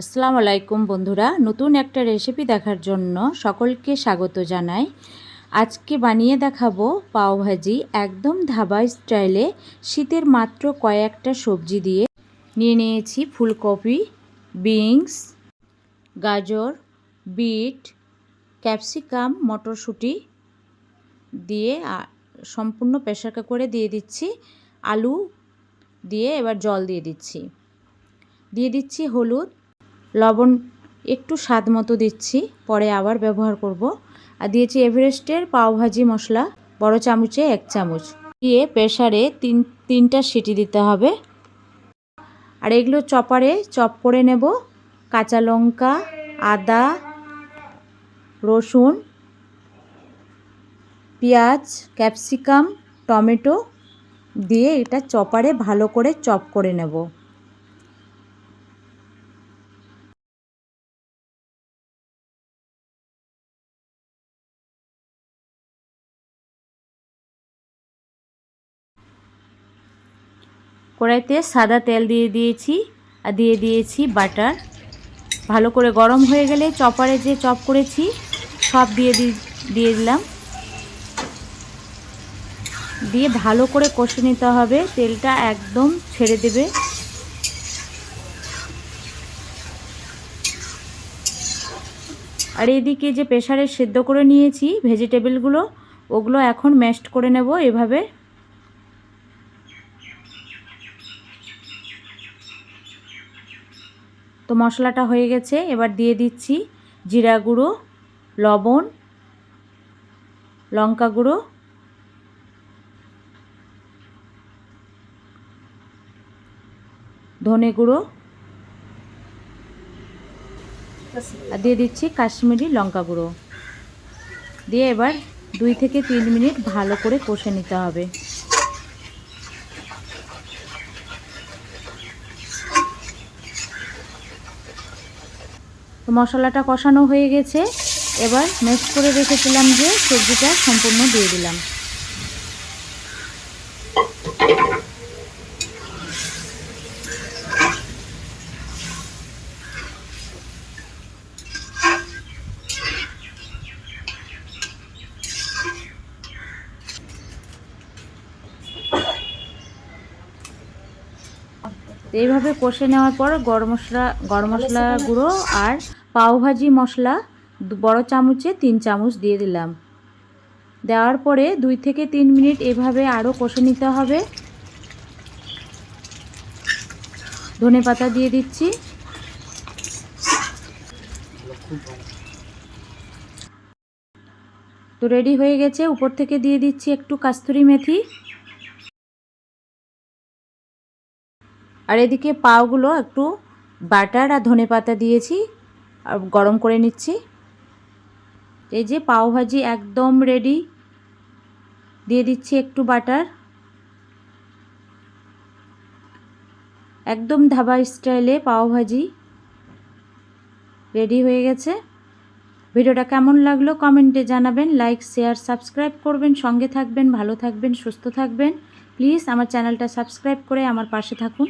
আসসালামু আলাইকুম বন্ধুরা, নতুন একটা রেসিপি দেখার জন্য সকলকে স্বাগত জানাই। আজকে বানিয়ে দেখাবো পাওভাজি একদম ধাবা স্টাইলে শীতের মাত্র কয়েকটা সবজি দিয়ে। নিয়ে নিয়েছি ফুলকপি, বিনস, গাজর, বিট, ক্যাপসিকাম, মটরশুঁটি দিয়ে সম্পূর্ণ প্রেশার কুকারে দিয়ে দিচ্ছি। আলু দিয়ে এবার জল দিয়ে দিচ্ছি। দিয়ে দিচ্ছি হলুদ লবণ একটু স্বাদ মতো দিচ্ছি, পরে আবার ব্যবহার করব। আর দিয়েছি এভারেস্টের পাওভাজি মশলা, বড় চামচে এক চামচ। দিয়ে প্রেসারে তিন, তিনটা সিটি দিতে হবে। আর এগুলো চপারে চপ করে নেব। কাঁচা লঙ্কা, আদা, রসুন, পেঁয়াজ, ক্যাপসিকাম, টমেটো দিয়ে এটা চপারে ভালো করে চপ করে নেব। কড়াইতে সাদা তেল দিয়ে দিয়েছি, আর দিয়ে দিয়েছি বাটার। ভালো করে গরম হয়ে গেলে চপারে যে চপ করেছি, সব দিয়ে দিয়ে দিলাম। দিয়ে ভালো করে কষে নিতে হবে, তেলটা একদম ছেড়ে দেবে। আর এদিকে যে প্রেশারে সেদ্ধ করে নিয়েছি ভেজিটেবলগুলো, ওগুলো এখন ম্যাশড করে নেব এভাবে। তো মশলাটা হয়ে গেছে, এবার দিয়ে দিচ্ছি জিরা গুঁড়ো, লবণ, লঙ্কা গুঁড়ো, ধনে গুঁড়ো, আর দিয়ে দিচ্ছি কাশ্মীরি লঙ্কা গুঁড়ো। দিয়ে এবার দুই থেকে তিন মিনিট ভালো করে কষে নিতে হবে। তো মশলাটা কষানো হয়ে গেছে। এবার মেস করে রেখেছিলাম যে সবজিটা সম্পূর্ণ দিয়ে দিলাম। তো এইভাবে কষে নেওয়ার পর গরম মশলা গরম মশলা গুঁড়ো আর পাওভাজি মশলা বড় চামচে তিন চামচ দিয়ে দিলাম। দেওয়ার পরে দুই থেকে তিন মিনিট এভাবে আরও কষে নিতে হবে। ধনে পাতা দিয়ে দিচ্ছি। তো রেডি হয়ে গেছে। উপর থেকে দিয়ে দিচ্ছি একটু কাস্তুরি মেথি। আর এদিকে পাওগুলো একটু বাটার আর ধনে পাতা দিয়েছি আর গরম করে নিচ্ছি। এই যে পাও ভাজি একদম রেডি দিয়ে দিচ্ছি একটু বাটার। একদম ধাবা স্টাইলে পাও ভাজি রেডি হয়ে গেছে। ভিডিওটা কেমন লাগল কমেন্টে জানাবেন লাইক শেয়ার সাবস্ক্রাইব করবেন, সঙ্গে থাকবেন, ভালো থাকবেন, সুস্থ থাকবেন। প্লিজ আমার চ্যানেলটা সাবস্ক্রাইব করে আমার পাশে থাকুন।